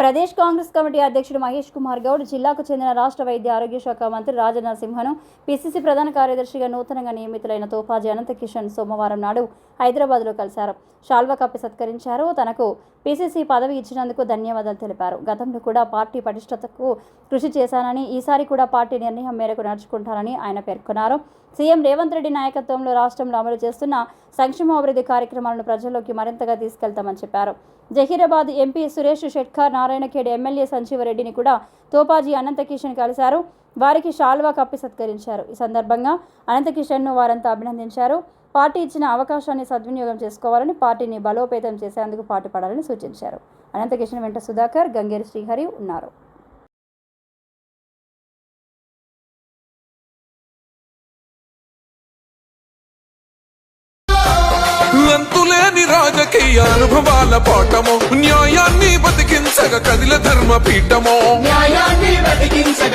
Pradesh Congress committee అధ్యక్షుడు మహేష్ కుమార్ గౌడ్ జిల్లాకు చెందిన రాష్ట్ర వైద్య ఆరోగ్య శాఖ మంత్రి రాజనరసింహను పిసిసి ప్రధాన కార్యదర్శిగా నూతనంగా నియమితులైన తోపాజీ అనంత కిషన్ సోమవారం నాడు హైదరాబాద్లో కలిశారు. షాల్వా కప్పి సత్కరించారు. తనకు పిసిసి పదవి ఇచ్చినందుకు ధన్యవాదాలు తెలిపారు. గతంలో కూడా పార్టీ పటిష్టతకు కృషి చేశానని ఈసారి కూడా పార్టీ నిర్ణయం మేరకు నడుచుకుంటానని ఆయన పేర్కొన్నారు. సీఎం రేవంత్ రెడ్డి నాయకత్వంలో రాష్ట్రంలో అమలు చేస్తున్న సంక్షేమాభివృద్ధి కార్యక్రమాలను ప్రజల్లోకి మరింతగా తీసుకెళ్తామని చెప్పారు. జహీరాబాద్ ఎంపీ సురేష్ షెట్కార్ నారాయణఖేడ్ ఎమ్మెల్యే సంజీవరెడ్డిని కూడా తోపాజీ అనంతకిషన్ కలిశారు. వారికి షాల్వా కప్పి సత్కరించారు. ఈ సందర్భంగా అనంతకిషన్ను వారంతా అభినందించారు. పార్టీ ఇచ్చిన అవకాశాన్ని సద్వినియోగం చేసుకోవాలని పార్టీని బలోపేతం చేసేందుకు పాటుపడాలని సూచించారు. అనంతకిషన్ వెంట సుధాకర్ గంగేరి శ్రీహరి ఉన్నారు. అంతులేని రాజకీయ అనుభవాల పాఠము న్యాయ బతికించగ కదిల ధర్మ పీఠమో న్యాయాన్ని బతికించగ